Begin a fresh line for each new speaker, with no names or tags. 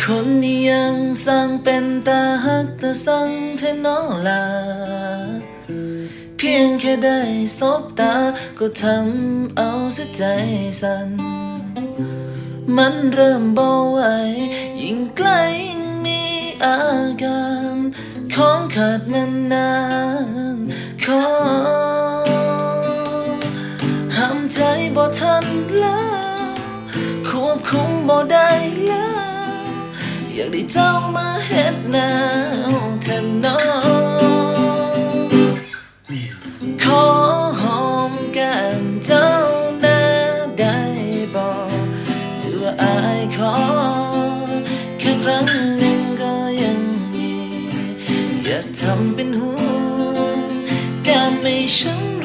คนนี้ยังสร้างเป็นตาหักแต่สั่งเทนอลา เพียงแค่ได้สบตาก็ทำเอาซะใจสั่นมันเริ่มเบาไหวยิ่งใกล้ยิ่งมีอาการของขาดมันนานขอห้ามใจบ่ทันแล้ว ควบคุมบ่ได้แล้ว อยากได้เจ้ามาเฮ็ดแนวแทนน้องขอหอมแก้มเจ้าแน่ได้บอกถือว่าอายขอแค่ครั้งหนึ่งก็ยังดีอย่าทำเป็นห่วงแก้มไม่ช้ำ